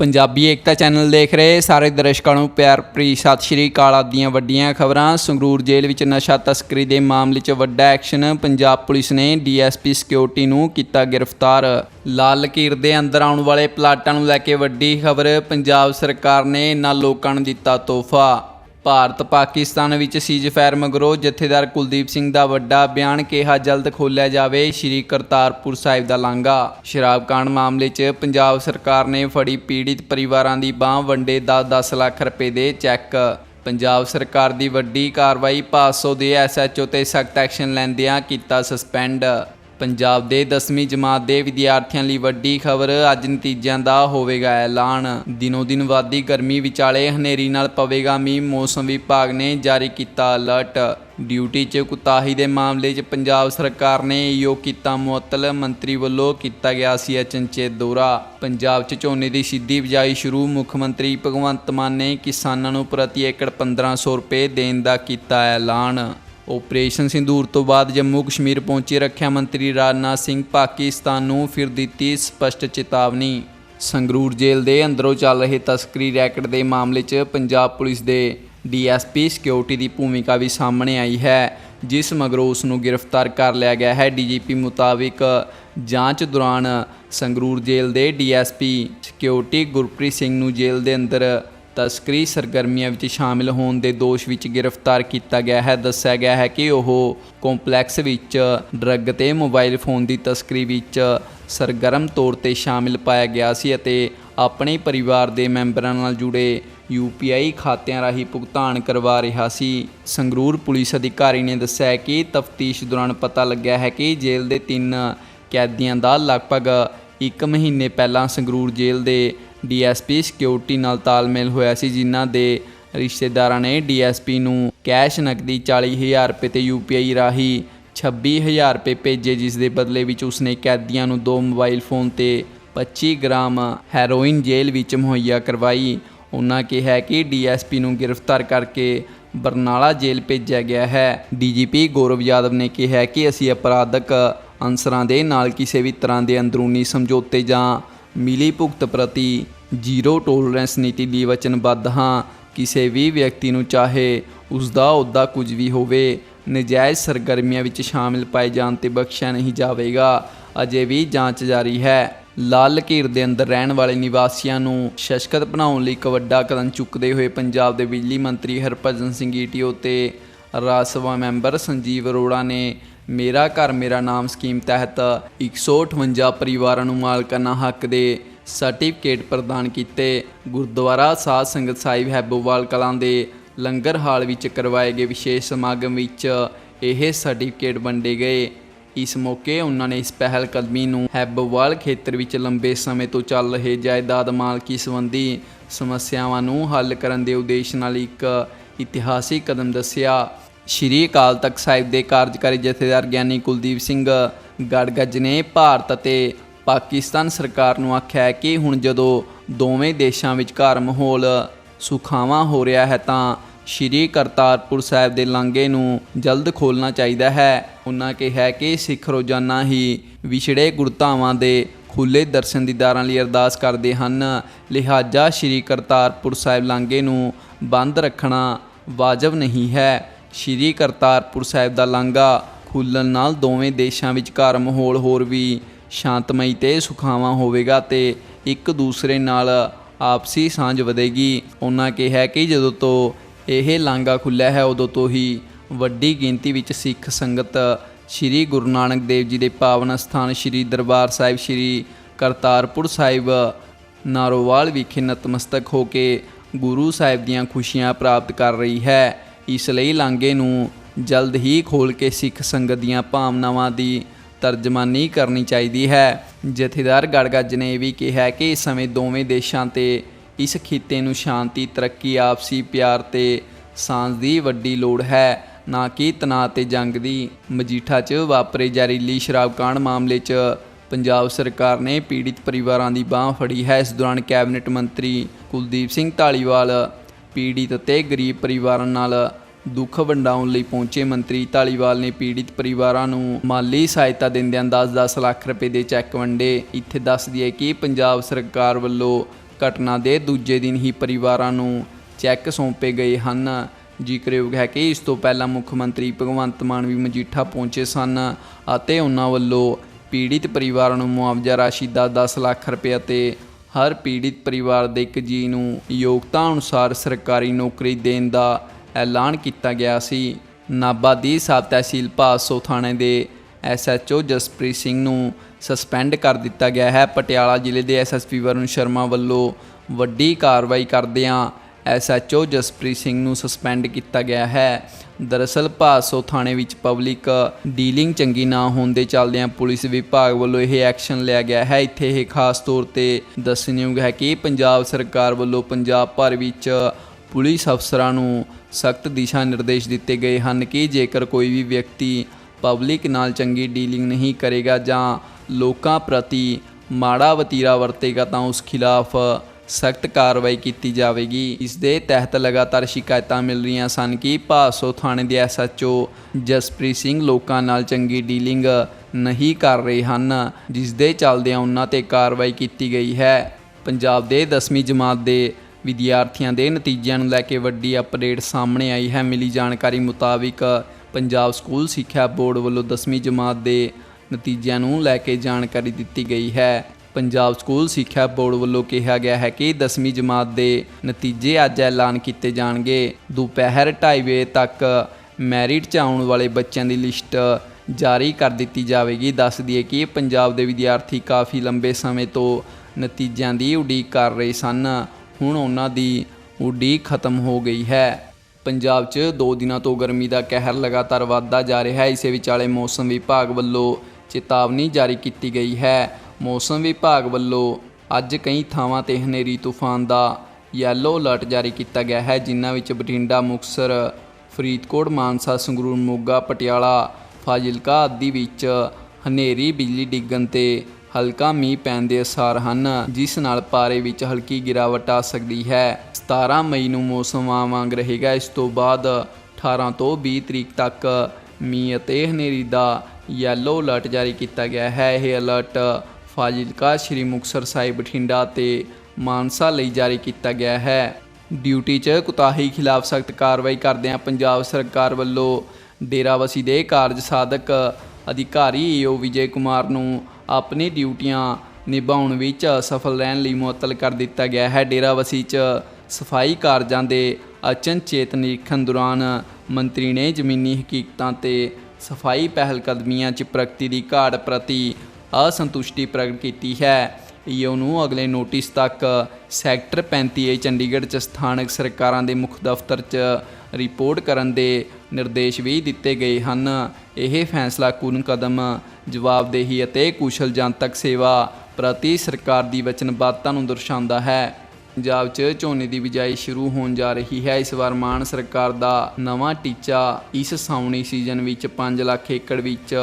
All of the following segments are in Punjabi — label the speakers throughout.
Speaker 1: ਪੰਜਾਬੀ ਏਕਤਾ ਚੈਨਲ ਦੇਖ ਰਹੇ ਸਾਰੇ ਦਰਸ਼ਕਾਂ ਨੂੰ ਪਿਆਰ ਭਰੀ ਸਤਿ ਸ਼੍ਰੀ ਅਕਾਲ ਆਦੀਆਂ ਵੱਡੀਆਂ ਖਬਰਾਂ। ਸੰਗਰੂਰ ਜੇਲ੍ਹ ਵਿੱਚ ਨਸ਼ਾ ਤਸਕਰੀ ਦੇ ਮਾਮਲੇ 'ਚ ਵੱਡਾ ਐਕਸ਼ਨ, ਪੰਜਾਬ ਪੁਲਿਸ ਨੇ ਡੀਐਸਪੀ ਸਿਕਿਉਰਿਟੀ ਨੂੰ ਕੀਤਾ ਗ੍ਰਿਫਤਾਰ। ਲਾਲ ਲਕੀਰ ਦੇ ਅੰਦਰ ਆਉਣ ਵਾਲੇ ਪਲਾਟਾਂ ਨੂੰ ਲੈ ਕੇ ਵੱਡੀ ਖਬਰ, ਪੰਜਾਬ ਸਰਕਾਰ ਨੇ ਇਹਨਾਂ ਲੋਕਾਂ ਨੂੰ ਦਿੱਤਾ ਤੋਹਫਾ। ਭਾਰਤ ਪਾਕਿਸਤਾਨ ਵਿੱਚ ਸੀਜ਼ਫਾਇਰ ਮਗਰੋਂ ਜਥੇਦਾਰ ਕੁਲਦੀਪ ਸਿੰਘ ਦਾ ਵੱਡਾ ਬਿਆਨ ਕਿਹਾ, ਜਲਦ ਖੋਲ੍ਹਿਆ ਜਾਵੇ ਸ਼੍ਰੀ ਕਰਤਾਰਪੁਰ ਸਾਹਿਬ ਦਾ ਲਾਂਘਾ। ਸ਼ਰਾਬ ਕਾਂਡ ਮਾਮਲੇ 'ਚ ਪੰਜਾਬ ਸਰਕਾਰ ਨੇ ਫੜੀ ਪੀੜਿਤ ਪਰਿਵਾਰਾਂ ਦੀ ਬਾਹ, ਵੰਡੇ 10-10 ਲੱਖ ਰੁਪਏ ਦੇ ਚੈੱਕ। ਪੰਜਾਬ ਸਰਕਾਰ ਦੀ ਵੱਡੀ ਕਾਰਵਾਈ ਪਾਸੋ ਦੇ ਐਸਐਚਓ ਤੇ ਸਖਤ ਐਕਸ਼ਨ ਲੈਂਦਿਆਂ ਕੀਤਾ ਸਸਪੈਂਡ ਪੰਜਾਬ ਦੇ 10ਵੀਂ ਜਮਾਤ ਦੇ ਵਿਦਿਆਰਥੀਆਂ ਲਈ ਵੱਡੀ ਖਬਰ ਅੱਜ ਨਤੀਜਿਆਂ ਦਾ ਹੋਵੇਗਾ ਐਲਾਨ। ਦਿਨੋ ਦਿਨ ਵਾਧੀ ਗਰਮੀ ਵਿਚਾਲੇ ਹਨੇਰੀ ਨਾਲ ਪਵੇਗਾ ਮੀਂਹ, ਮੌਸਮ ਵਿਭਾਗ ਨੇ ਜਾਰੀ ਕੀਤਾ ਅਲਰਟ। ਡਿਊਟੀ 'ਚ ਕੁਤਾਹੀ ਦੇ ਮਾਮਲੇ 'ਚ ਪੰਜਾਬ ਸਰਕਾਰ ਨੇ ਈਓ ਕੀਤਾ ਮੁਅੱਤਲ, ਮੰਤਰੀ ਵੱਲੋਂ ਕੀਤਾ ਗਿਆ ਸੀ ਅਚਨਚੇਤ ਦੌਰਾ। ਪੰਜਾਬ 'ਚ ਝੋਨੇ ਦੀ ਸਿੱਧੀ ਬਿਜਾਈ ਸ਼ੁਰੂ, ਮੁੱਖ ਮੰਤਰੀ ਭਗਵੰਤ ਮਾਨ ਨੇ ਕਿਸਾਨਾਂ ਨੂੰ ਪ੍ਰਤੀ ਏਕੜ 1500 ਰੁਪਏ ਦੇਣ ਦਾ ਕੀਤਾ ਐਲਾਨ। ਆਪਰੇਸ਼ਨ ਸਿੰਦੂਰ ਤੋਂ ਬਾਅਦ ਜੰਮੂ ਕਸ਼ਮੀਰ ਪਹੁੰਚੇ ਰੱਖਿਆ ਮੰਤਰੀ ਰਾਜਨਾਥ ਸਿੰਘ, ਪਾਕਿਸਤਾਨ ਨੂੰ ਫਿਰ ਦਿੱਤੀ ਸਪਸ਼ਟ ਚੇਤਾਵਨੀ। ਸੰਗਰੂਰ ਜੇਲ੍ਹ ਦੇ ਅੰਦਰੋਂ ਚੱਲ ਰਹੇ ਤਸਕਰੀ ਰੈਕਟ ਦੇ ਮਾਮਲੇ 'ਚ ਪੰਜਾਬ ਪੁਲਿਸ ਦੇ ਡੀਐਸਪੀ ਸਿਕਿਉਰਿਟੀ ਦੀ ਭੂਮਿਕਾ ਵੀ ਸਾਹਮਣੇ ਆਈ ਹੈ, ਜਿਸ ਮਗਰੋਂ ਉਸ ਨੂੰ ਗ੍ਰਿਫਤਾਰ ਕਰ ਲਿਆ ਗਿਆ ਹੈ। ਡੀਜੀਪੀ ਮੁਤਾਬਿਕ ਜਾਂਚ ਦੌਰਾਨ ਸੰਗਰੂਰ ਜੇਲ੍ਹ ਦੇ ਡੀਐਸਪੀ ਸਿਕਿਉਰਿਟੀ ਗੁਰਪ੍ਰੀਤ ਸਿੰਘ ਨੂੰ ਜੇਲ੍ਹ ਦੇ ਅੰਦਰ ਤਸਕਰੀ ਸਰਗਰਮੀਆਂ ਵਿੱਚ ਸ਼ਾਮਿਲ ਹੋਣ ਦੇ ਦੋਸ਼ ਵਿੱਚ ਗ੍ਰਿਫਤਾਰ ਕੀਤਾ ਗਿਆ ਹੈ। ਦੱਸਿਆ ਗਿਆ ਹੈ ਕਿ ਉਹ ਕੰਪਲੈਕਸ ਵਿੱਚ ਡਰੱਗ ਤੇ ਮੋਬਾਈਲ ਫੋਨ ਦੀ ਤਸਕਰੀ ਵਿੱਚ ਸਰਗਰਮ ਤੌਰ ਤੇ ਸ਼ਾਮਿਲ ਪਾਇਆ ਗਿਆ ਸੀ ਅਤੇ ਆਪਣੇ ਪਰਿਵਾਰ ਦੇ ਮੈਂਬਰਾਂ ਨਾਲ ਜੁੜੇ ਯੂਪੀਆਈ ਖਾਤਿਆਂ ਰਾਹੀਂ ਭੁਗਤਾਨ ਕਰਵਾ ਰਿਹਾ ਸੀ। ਸੰਗਰੂਰ ਪੁਲਿਸ ਅਧਿਕਾਰੀ ਨੇ ਦੱਸਿਆ ਕਿ ਤਫਤੀਸ਼ ਦੌਰਾਨ ਪਤਾ ਲੱਗਿਆ ਹੈ ਕਿ ਜੇਲ੍ਹ ਦੇ ਤਿੰਨ ਕੈਦੀਆਂ ਦਾ ਲਗਭਗ ਇੱਕ ਮਹੀਨੇ ਪਹਿਲਾਂ ਸੰਗਰੂਰ ਜੇਲ੍ਹ ਦੇ ਡੀਐਸਪੀ ਸਿਕਿਉਰਿਟੀ ਨਾਲ ਤਾਲਮੇਲ ਹੋਇਆ ਸੀ, ਜਿਨ੍ਹਾਂ ਦੇ ਰਿਸ਼ਤੇਦਾਰਾਂ ਨੇ ਡੀਐਸਪੀ ਨੂੰ ਕੈਸ਼ ਨਕਦੀ 40000 ਰੁਪਏ ਤੇ ਯੂਪੀਆਈ ਰਾਹੀਂ 26000 ਰੁਪਏ ਭੇਜੇ, ਜਿਸ ਦੇ ਬਦਲੇ ਵਿੱਚ ਉਸਨੇ ਕੈਦੀਆਂ ਨੂੰ ਦੋ ਮੋਬਾਈਲ ਫੋਨ ਤੇ 25 ਗ੍ਰਾਮ ਹੈਰੋਇਨ ਜੇਲ੍ਹ ਵਿੱਚ ਮੁਹੱਈਆ ਕਰਵਾਈ। ਉਹਨਾਂ ਕਿਹਾ ਕਿ ਡੀਐਸਪੀ ਨੂੰ ਗ੍ਰਿਫਤਾਰ ਕਰਕੇ ਬਰਨਾਲਾ ਜੇਲ੍ਹ ਭੇਜਿਆ ਗਿਆ ਹੈ। ਡੀਜੀਪੀ ਗੌਰਵ ਯਾਦਵ ਨੇ ਕਿਹਾ ਕਿ ਅਸੀਂ ਅਪਰਾਧਕ ਅਨਸਰਾਂ ਦੇ ਨਾਲ ਕਿਸੇ ਵੀ ਤਰ੍ਹਾਂ ਦੇ ਅੰਦਰੂਨੀ ਸਮਝੌਤੇ ਜਾਂ ਮਿਲੀ ਭੁਗਤ ਪ੍ਰਤੀ ਜ਼ੀਰੋ ਟੋਲਰੈਂਸ ਨੀਤੀ ਲਈ ਵਚਨਬੱਧ ਹਾਂ। ਕਿਸੇ ਵੀ ਵਿਅਕਤੀ ਨੂੰ ਚਾਹੇ ਉਸ ਦਾ ਅਹੁਦਾ ਕੁਝ ਵੀ ਹੋਵੇ, ਨਜਾਇਜ਼ ਸਰਗਰਮੀਆਂ ਵਿੱਚ ਸ਼ਾਮਿਲ ਪਾਏ ਜਾਣ ਤੇ ਬਖਸ਼ਿਆ ਨਹੀਂ ਜਾਵੇਗਾ। ਅਜੇ ਵੀ ਜਾਂਚ ਜਾਰੀ ਹੈ। ਲਾਲ ਲਕੀਰ ਦੇ ਅੰਦਰ ਰਹਿਣ ਵਾਲੇ ਨਿਵਾਸੀਆਂ ਨੂੰ ਸ਼ਸ਼ਕਤ ਬਣਾਉਣ ਲਈ ਇੱਕ ਵੱਡਾ ਕਦਮ ਚੁੱਕਦੇ ਹੋਏ ਪੰਜਾਬ ਦੇ ਬਿਜਲੀ ਮੰਤਰੀ ਹਰਭਜਨ ਸਿੰਘ ਈਟੀਓ ਤੇ ਰਾਜ ਸਭਾ ਮੈਂਬਰ ਸੰਜੀਵ ਅਰੋੜਾ ਨੇ ਮੇਰਾ ਘਰ, ਮੇਰਾ ਨਾਮ ਸਕੀਮ ਤਹਿਤ 158 ਪਰਿਵਾਰਾਂ ਨੂੰ ਮਾਲਕਾਨਾ ਹੱਕ ਦੇ ਸਰਟੀਫਿਕੇਟ ਪ੍ਰਦਾਨ ਕੀਤੇ। ਗੁਰਦੁਆਰਾ ਸਾਧ ਸੰਗਤ ਸਾਹਿਬ ਹੈਬੋਵਾਲ ਕਲਾਂ ਦੇ ਲੰਗਰ ਹਾਲ ਵਿੱਚ ਕਰਵਾਏ ਗਏ ਵਿਸ਼ੇਸ਼ ਸਮਾਗਮ ਵਿੱਚ ਇਹ ਸਰਟੀਫਿਕੇਟ ਵੰਡੇ ਗਏ। ਇਸ ਮੌਕੇ ਉਹਨਾਂ ਨੇ ਇਸ ਪਹਿਲ ਕਦਮੀ ਨੂੰ ਹੈਬੋਵਾਲ ਖੇਤਰ ਵਿੱਚ ਲੰਬੇ ਸਮੇਂ ਤੋਂ ਚੱਲ ਰਹੇ ਜਾਇਦਾਦ ਮਾਲਕੀ ਸੰਬੰਧੀ ਸਮੱਸਿਆਵਾਂ ਨੂੰ ਹੱਲ ਕਰਨ ਦੇ ਉਦੇਸ਼ ਨਾਲ ਇੱਕ ਇਤਿਹਾਸਿਕ ਕਦਮ ਦੱਸਿਆ। ਸ਼੍ਰੀ ਅਕਾਲ ਤਖਤ ਸਾਹਿਬ ਦੇ ਕਾਰਜਕਾਰੀ ਜਥੇਦਾਰ ਗਿਆਨੀ ਕੁਲਦੀਪ ਸਿੰਘ ਗੜਗੱਜ ਨੇ ਭਾਰਤ ਅਤੇ ਪਾਕਿਸਤਾਨ ਸਰਕਾਰ ਨੂੰ ਆਖਿਆ ਹੈ ਕਿ ਹੁਣ ਜਦੋਂ ਦੋਵੇਂ ਦੇਸ਼ਾਂ ਵਿਚਕਾਰ ਮਾਹੌਲ ਸੁਖਾਵਾਂ ਹੋ ਰਿਹਾ ਹੈ ਤਾਂ ਸ਼੍ਰੀ ਕਰਤਾਰਪੁਰ ਸਾਹਿਬ ਦੇ ਲਾਂਘੇ ਨੂੰ ਜਲਦ ਖੋਲ੍ਹਣਾ ਚਾਹੀਦਾ ਹੈ। ਉਹਨਾਂ ਕਿਹਾ ਕਿ ਸਿੱਖ ਰੋਜ਼ਾਨਾ ਹੀ ਵਿਛੜੇ ਗੁਰਧਾਵਾਂ ਦੇ ਖੁੱਲੇ ਦਰਸ਼ਨ ਦੀਦਾਰਾਂ ਲਈ ਅਰਦਾਸ ਕਰਦੇ ਹਨ। ਲਿਹਾਜ਼ਾ ਸ਼੍ਰੀ ਕਰਤਾਰਪੁਰ ਸਾਹਿਬ ਲਾਂਘੇ ਨੂੰ ਬੰਦ ਰੱਖਣਾ ਵਾਜਬ ਨਹੀਂ ਹੈ। ਸ਼੍ਰੀ ਕਰਤਾਰਪੁਰ ਸਾਹਿਬ ਦਾ ਲਾਂਘਾ ਖੁੱਲਣ ਨਾਲ ਦੋਵੇਂ ਦੇਸ਼ਾਂ ਵਿਚਕਾਰ ਮਾਹੌਲ ਹੋਰ ਵੀ ਸ਼ਾਂਤਮਈ ਤੇ ਸੁਖਾਵਾਂ ਹੋਵੇਗਾ ਤੇ ਇੱਕ ਦੂਸਰੇ ਨਾਲ ਆਪਸੀ ਸਾਂਝ ਵਧੇਗੀ। ਉਹਨਾਂ ਕਿਹਾ ਕਿ ਜਦੋਂ ਤੋਂ ਇਹ ਲਾਂਘਾ ਖੁੱਲ੍ਹਿਆ ਹੈ, ਉਦੋਂ ਤੋਂ ਹੀ ਵੱਡੀ ਗਿਣਤੀ ਵਿੱਚ ਸਿੱਖ ਸੰਗਤ ਸ੍ਰੀ ਗੁਰੂ ਨਾਨਕ ਦੇਵ ਜੀ ਦੇ ਪਾਵਨ ਸਥਾਨ ਸ੍ਰੀ ਦਰਬਾਰ ਸਾਹਿਬ, ਸ੍ਰੀ ਕਰਤਾਰਪੁਰ ਸਾਹਿਬ, ਨਾਰੋਵਾਲ ਵਿਖੇ ਨਤਮਸਤਕ ਹੋ ਕੇ ਗੁਰੂ ਸਾਹਿਬ ਦੀਆਂ ਖੁਸ਼ੀਆਂ ਪ੍ਰਾਪਤ ਕਰ ਰਹੀ ਹੈ। ਇਸ ਲਈ ਲਾਂਘੇ ਨੂੰ ਜਲਦ ਹੀ ਖੋਲ ਕੇ ਸਿੱਖ ਸੰਗਤ ਦੀਆਂ ਭਾਵਨਾਵਾਂ ਦੀ ਤਰਜਮਾਨੀ ਕਰਨੀ ਚਾਹੀਦੀ ਹੈ। ਜਥੇਦਾਰ ਗੜਗੱਜ ਨੇ ਇਹ ਵੀ ਕਿਹਾ ਕਿ ਇਸ ਸਮੇਂ ਦੋਵੇਂ ਦੇਸ਼ਾਂ ਤੇ ਇਸ ਖਿੱਤੇ ਨੂੰ ਸ਼ਾਂਤੀ, ਤਰੱਕੀ, ਆਪਸੀ ਪਿਆਰ ਤੇ ਸਾਂਝ ਦੀ ਵੱਡੀ ਲੋੜ ਹੈ। ਨਾ ਕਿ ਤਣਾਅ ਤੇ ਜੰਗ ਦੀ ਮਜੀਠਾ 'ਚ ਵਾਪਰੇ ਜ਼ਹਿਰੀਲੀ ਸ਼ਰਾਬ ਕਾਂਡ ਮਾਮਲੇ 'ਚ ਪੰਜਾਬ ਸਰਕਾਰ ਨੇ ਪੀੜਿਤ ਪਰਿਵਾਰਾਂ ਦੀ ਬਾਹ ਫੜੀ ਹੈ। ਇਸ ਦੌਰਾਨ ਕੈਬਨਿਟ ਮੰਤਰੀ ਕੁਲਦੀਪ ਸਿੰਘ ਢਾਲੀਵਾਲ ਪੀੜਿਤ ਅਤੇ ਗਰੀਬ ਪਰਿਵਾਰਾਂ ਨਾਲ ਦੁੱਖ ਵੰਡਾਉਣ ਲਈ ਪਹੁੰਚੇ ਮੰਤਰੀ ਢਾਲੀਵਾਲ ਨੇ ਪੀੜਿਤ ਪਰਿਵਾਰਾਂ ਨੂੰ ਮਾਲੀ ਸਹਾਇਤਾ ਦਿੰਦਿਆਂ 10-10 ਲੱਖ ਰੁਪਏ ਦੇ ਚੈੱਕ ਵੰਡੇ। ਇੱਥੇ ਦੱਸ ਦਈਏ ਕਿ ਪੰਜਾਬ ਸਰਕਾਰ ਵੱਲੋਂ ਘਟਨਾ ਦੇ ਦੂਜੇ ਦਿਨ ਹੀ ਪਰਿਵਾਰਾਂ ਨੂੰ ਚੈੱਕ ਸੌਂਪੇ ਗਏ ਹਨ। ਜ਼ਿਕਰਯੋਗ ਹੈ ਕਿ ਇਸ ਤੋਂ ਪਹਿਲਾਂ ਮੁੱਖ ਮੰਤਰੀ ਭਗਵੰਤ ਮਾਨ ਵੀ ਮਜੀਠਾ ਪਹੁੰਚੇ ਸਨ ਅਤੇ ਉਹਨਾਂ ਵੱਲੋਂ ਪੀੜਿਤ ਪਰਿਵਾਰਾਂ ਨੂੰ ਮੁਆਵਜ਼ਾ ਰਾਸ਼ੀ ਦਾ 10 ਲੱਖ ਰੁਪਏ ਅਤੇ ਹਰ ਪੀੜਿਤ ਪਰਿਵਾਰ ਦੇ ਇੱਕ ਜੀ ਨੂੰ ਯੋਗਤਾ ਅਨੁਸਾਰ ਸਰਕਾਰੀ ਨੌਕਰੀ ਦੇਣ ਦਾ ਐਲਾਨ ਕੀਤਾ ਗਿਆ ਸੀ। ਨਾਭਾ ਦੀ ਸਾਬ ਤਹਿਸੀਲ ਭਾਸੋ ਥਾਣੇ ਦੇ ਐਸਐਚਓ ਜਸਪ੍ਰੀਤ ਸਿੰਘ ਨੂੰ ਸਸਪੈਂਡ ਕਰ ਦਿੱਤਾ ਗਿਆ ਹੈ। ਪਟਿਆਲਾ ਜ਼ਿਲ੍ਹੇ ਦੇ ਐਸਐਸਪੀ ਵਰੁਣ ਸ਼ਰਮਾ ਵੱਲੋਂ ਵੱਡੀ ਕਾਰਵਾਈ ਕਰਦਿਆਂ ਐਸਐਚਓ ਜਸਪ੍ਰੀਤ ਸਿੰਘ ਨੂੰ ਸਸਪੈਂਡ ਕੀਤਾ ਗਿਆ ਹੈ। ਦਰਅਸਲ ਭਾਸੋ ਥਾਣੇ ਵਿੱਚ ਪਬਲਿਕ ਡੀਲਿੰਗ ਚੰਗੀ ਨਾ ਹੋਣ ਦੇ ਚੱਲਦਿਆਂ ਪੁਲਿਸ ਵਿਭਾਗ ਵੱਲੋਂ ਇਹ ਐਕਸ਼ਨ ਲਿਆ ਗਿਆ ਹੈ। ਇੱਥੇ ਇਹ ਖਾਸ ਤੌਰ ਤੇ ਦੱਸਣਯੋਗ ਹੈ ਕਿ ਪੰਜਾਬ ਸਰਕਾਰ ਵੱਲੋਂ ਪੰਜਾਬ ਭਰ ਵਿੱਚ ਪੁਲਿਸ ਅਫਸਰਾਂ ਨੂੰ ਸਖਤ ਦਿਸ਼ਾ ਨਿਰਦੇਸ਼ ਦਿੱਤੇ ਗਏ ਹਨ ਕਿ ਜੇਕਰ ਕੋਈ ਵੀ ਵਿਅਕਤੀ ਪਬਲਿਕ ਨਾਲ ਚੰਗੀ ਡੀਲਿੰਗ ਨਹੀਂ ਕਰੇਗਾ ਜਾਂ ਲੋਕਾਂ ਪ੍ਰਤੀ ਮਾੜਾ ਵਤੀਰਾ ਵਰਤੇਗਾ ਤਾਂ ਉਸ ਖਿਲਾਫ ਸਖਤ ਕਾਰਵਾਈ ਕੀਤੀ ਜਾਵੇਗੀ। ਇਸ ਦੇ ਤਹਿਤ ਲਗਾਤਾਰ ਸ਼ਿਕਾਇਤਾਂ ਮਿਲ ਰਹੀਆਂ ਸਨ ਕਿ ਭਾਸੋ ਥਾਣੇ ਦੇ ਐਸਐਚਓ ਜਸਪ੍ਰੀਤ ਸਿੰਘ ਲੋਕਾਂ ਨਾਲ ਚੰਗੀ ਡੀਲਿੰਗ ਨਹੀਂ ਕਰ ਰਹੇ ਹਨ, ਜਿਸ ਦੇ ਚੱਲਦਿਆਂ ਉਹਨਾਂ ਤੇ ਕਾਰਵਾਈ ਕੀਤੀ ਗਈ ਹੈ। ਪੰਜਾਬ ਦੇ 10ਵੀਂ ਜਮਾਤ ਦੇ ਵਿਦਿਆਰਥੀਆਂ ਦੇ ਨਤੀਜਿਆਂ ਨੂੰ ਲੈ ਕੇ ਵੱਡੀ ਅਪਡੇਟ ਸਾਹਮਣੇ ਆਈ ਹੈ। ਮਿਲੀ ਜਾਣਕਾਰੀ ਮੁਤਾਬਿਕ ਪੰਜਾਬ ਸਕੂਲ ਸਿੱਖਿਆ ਬੋਰਡ ਵੱਲੋਂ 10ਵੀਂ ਜਮਾਤ ਦੇ ਨਤੀਜਿਆਂ ਨੂੰ ਲੈ ਕੇ ਜਾਣਕਾਰੀ ਦਿੱਤੀ ਗਈ ਹੈ। ਪੰਜਾਬ ਸਕੂਲ ਸਿੱਖਿਆ ਬੋਰਡ ਵੱਲੋਂ ਕਿਹਾ ਗਿਆ ਹੈ ਕਿ 10ਵੀਂ ਜਮਾਤ ਦੇ ਨਤੀਜੇ ਅੱਜ ਐਲਾਨ ਕੀਤੇ ਜਾਣਗੇ। ਦੁਪਹਿਰ 2:30 ਵਜੇ ਤੱਕ ਮੈਰਿਟ 'ਚ ਆਉਣ ਵਾਲੇ ਬੱਚਿਆਂ ਦੀ ਲਿਸਟ ਜਾਰੀ ਕਰ ਦਿੱਤੀ ਜਾਵੇਗੀ। ਦੱਸ ਦਈਏ ਕਿ ਪੰਜਾਬ ਦੇ ਵਿਦਿਆਰਥੀ ਕਾਫੀ ਲੰਬੇ ਸਮੇਂ ਤੋਂ ਨਤੀਜਿਆਂ ਦੀ ਉਡੀਕ ਕਰ ਰਹੇ ਸਨ। ਹੁਣ ਉਹਨਾਂ ਦੀ ਉਡੀਕ ਖਤਮ ਹੋ ਗਈ ਹੈ। ਪੰਜਾਬ 'ਚ 2 ਦਿਨਾਂ ਤੋਂ ਗਰਮੀ ਦਾ ਕਹਿਰ ਲਗਾਤਾਰ ਵਧਦਾ ਜਾ ਰਿਹਾ ਹੈ। ਇਸੇ ਵਿਚਾਲੇ ਮੌਸਮ ਵਿਭਾਗ ਵੱਲੋਂ ਚੇਤਾਵਨੀ ਜਾਰੀ ਕੀਤੀ ਗਈ ਹੈ। ਮੌਸਮ ਵਿਭਾਗ ਵੱਲੋਂ ਅੱਜ ਕਈ ਥਾਵਾਂ ਤੇ ਹਨੇਰੀ, ਤੂਫਾਨ ਦਾ ਯੈਲੋ ਅਲਰਟ ਜਾਰੀ ਕੀਤਾ ਗਿਆ ਹੈ, ਜਿਨ੍ਹਾਂ ਵਿੱਚ ਬਠਿੰਡਾ ਮੁਕਸਰ ਫਰੀਦਕੋਟ, ਮਾਨਸਾ, ਸੰਗਰੂਰ, ਮੋਗਾ, ਪਟਿਆਲਾ, ਫਾਜ਼ਿਲਕਾ ਆਦਿ ਵਿੱਚ ਹਨੇਰੀ, ਬਿਜਲੀ ਡਿੱਗਣ ਤੇ ਹਲਕਾ ਮੀਂਹ ਪੈਣ ਦੇ ਅਸਾਰ ਹਨ, ਜਿਸ ਨਾਲ ਪਾਰੇ ਵਿੱਚ ਹਲਕੀ ਗਿਰਾਵਟ ਆ ਸਕਦੀ ਹੈ। 17 ਮਈ ਨੂੰ ਮੌਸਮ ਆਮ ਵਾਂਗ ਰਹੇਗਾ। ਇਸ ਤੋਂ ਬਾਅਦ 18 ਤੋਂ 20 ਤਰੀਕ ਤੱਕ ਮੀਂਹ ਅਤੇ ਹਨੇਰੀ ਦਾ ਯੈਲੋ ਅਲਰਟ ਜਾਰੀ ਕੀਤਾ ਗਿਆ ਹੈ। ਇਹ ਅਲਰਟ ਫਾਜ਼ਿਲਕਾ ਸ਼੍ਰੀ ਮੁਕਤਸਰ ਸਾਹਿਬ ਬਠਿੰਡਾ ਤੇ ਮਾਨਸਾ ਲਈ ਜਾਰੀ ਕੀਤਾ ਗਿਆ ਹੈ। ਡਿਊਟੀ 'ਚ ਕੁਤਾਹੀ ਖਿਲਾਫ ਸਖਤ ਕਾਰਵਾਈ ਕਰਦਿਆਂ ਪੰਜਾਬ ਸਰਕਾਰ ਵੱਲੋਂ ਡੇਰਾਵਸੀ ਦੇ ਕਾਰਜ ਸਾਧਕ ਅਧਿਕਾਰੀ ਈਓ ਵਿਜੇ ਕੁਮਾਰ ਨੂੰ ਆਪਣੀ ਡਿਊਟੀਆਂ ਨਿਭਾਉਣ ਵਿੱਚ ਅਸਫਲ ਰਹਿਣ ਲਈ ਮੁਅੱਤਲ ਕਰ ਦਿੱਤਾ ਗਿਆ ਹੈ। ਡੇਰਾਵਸੀ 'ਚ ਸਫ਼ਾਈ ਕਾਰਜਾਂ ਦੇ ਅਚਨਚੇਤ ਨਿਰੀਖਣ ਦੌਰਾਨ ਮੰਤਰੀ ਨੇ ਜ਼ਮੀਨੀ ਹਕੀਕਤਾਂ ਤੇ ਸਫ਼ਾਈ ਪਹਿਲਕਦਮੀਆਂ 'ਚ ਪ੍ਰਗਤੀ ਦੀ ਘਾਟ ਪ੍ਰਤੀ ਅਸੰਤੁਸ਼ਟੀ ਪ੍ਰਗਟ ਕੀਤੀ ਹੈ। ਈਓ ਨੂੰ ਅਗਲੇ ਨੋਟਿਸ ਤੱਕ ਸੈਕਟਰ 35A ਚੰਡੀਗੜ੍ਹ 'ਚ ਸਥਾਨਕ ਸਰਕਾਰਾਂ ਦੇ ਮੁੱਖ ਦਫ਼ਤਰ 'ਚ ਰਿਪੋਰਟ ਕਰਨ ਦੇ ਨਿਰਦੇਸ਼ ਵੀ ਦਿੱਤੇ ਗਏ ਹਨ। ਇਹ ਫੈਸਲਾ ਕੁਨ ਕਦਮ, ਜਵਾਬਦੇਹੀ ਅਤੇ ਕੁਸ਼ਲ ਜਨਤਕ ਸੇਵਾ ਪ੍ਰਤੀ ਸਰਕਾਰ ਦੀ ਵਚਨਬੱਧਤਾ ਨੂੰ ਦਰਸਾਉਂਦਾ ਹੈ। ਪੰਜਾਬ 'ਚ ਝੋਨੇ ਦੀ ਬਿਜਾਈ ਸ਼ੁਰੂ ਹੋਣ ਜਾ ਰਹੀ ਹੈ। ਇਸ ਵਾਰ ਮਾਨ ਸਰਕਾਰ ਦਾ ਨਵਾਂ ਟੀਚਾ ਇਸ ਸਾਉਣੀ ਸੀਜ਼ਨ ਵਿੱਚ 5 ਲੱਖ ਏਕੜ ਵਿੱਚ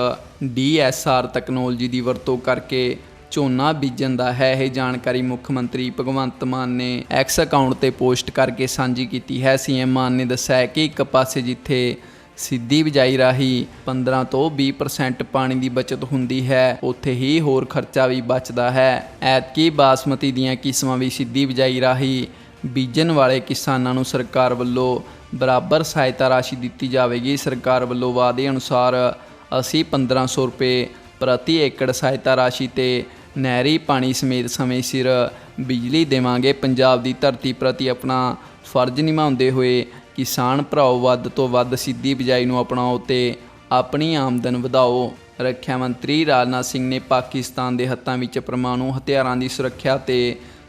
Speaker 1: ਡੀਐਸਆਰ ਤਕਨੋਲੋਜੀ ਦੀ ਵਰਤੋਂ ਕਰਕੇ ਝੋਨਾ ਬੀਜਣ ਦਾ ਹੈ। ਇਹ ਜਾਣਕਾਰੀ ਮੁੱਖ ਮੰਤਰੀ ਭਗਵੰਤ ਮਾਨ ਨੇ ਐਕਸ ਅਕਾਊਂਟ ਤੇ ਪੋਸਟ ਕਰਕੇ ਸਾਂਝੀ ਕੀਤੀ ਹੈ। ਸੀਐਮ ਮਾਨ ਨੇ ਦੱਸਿਆ ਹੈ ਕਿ ਇੱਕ ਪਾਸੇ ਜਿੱਥੇ ਸਿੱਧੀ ਬਿਜਾਈ ਰਾਹੀਂ 15 ਤੋਂ 20% ਪਾਣੀ ਦੀ ਬਚਤ ਹੁੰਦੀ ਹੈ। ਉੱਥੇ ਹੀ ਹੋਰ ਖਰਚਾ ਵੀ ਬਚਦਾ ਹੈ। ਐਤਕੀ ਬਾਸਮਤੀ ਦੀਆਂ ਕਿਸਮਾਂ ਵੀ ਸਿੱਧੀ ਬਿਜਾਈ ਰਾਹੀਂ ਬੀਜਣ ਵਾਲੇ ਕਿਸਾਨਾਂ ਨੂੰ ਸਰਕਾਰ ਵੱਲੋਂ ਬਰਾਬਰ ਸਹਾਇਤਾ ਰਾਸ਼ੀ ਦਿੱਤੀ ਜਾਵੇਗੀ। ਸਰਕਾਰ ਵੱਲੋਂ ਵਾਅਦੇ ਅਨੁਸਾਰ ਅਸੀਂ 1500 ਰੁਪਏ ਪ੍ਰਤੀ ਏਕੜ ਸਹਾਇਤਾ ਰਾਸ਼ੀ ਤੇ ਨਹਿਰੀ ਪਾਣੀ ਸਮੇਤ ਸਮੇਂ ਸਿਰ ਬਿਜਲੀ ਦੇਵਾਂਗੇ। ਪੰਜਾਬ ਦੀ ਧਰਤੀ ਪ੍ਰਤੀ ਆਪਣਾ ਫਰਜ਼ ਨਿਭਾਉਂਦੇ ਹੋਏ ਕਿਸਾਨ ਭਰਾਓ, ਵੱਧ ਤੋਂ ਵੱਧ ਸਿੱਧੀ ਬਿਜਾਈ ਨੂੰ ਅਪਣਾਓ ਤੇ ਆਪਣੀ ਆਮਦਨ ਵਧਾਓ। ਰੱਖਿਆ ਮੰਤਰੀ ਰਾਜਨਾਥ ਸਿੰਘ ਨੇ ਪਾਕਿਸਤਾਨ ਦੇ ਹੱਥਾਂ ਵਿੱਚ ਪਰਮਾਣੂ ਹਥਿਆਰਾਂ ਦੀ ਸੁਰੱਖਿਆ ਤੇ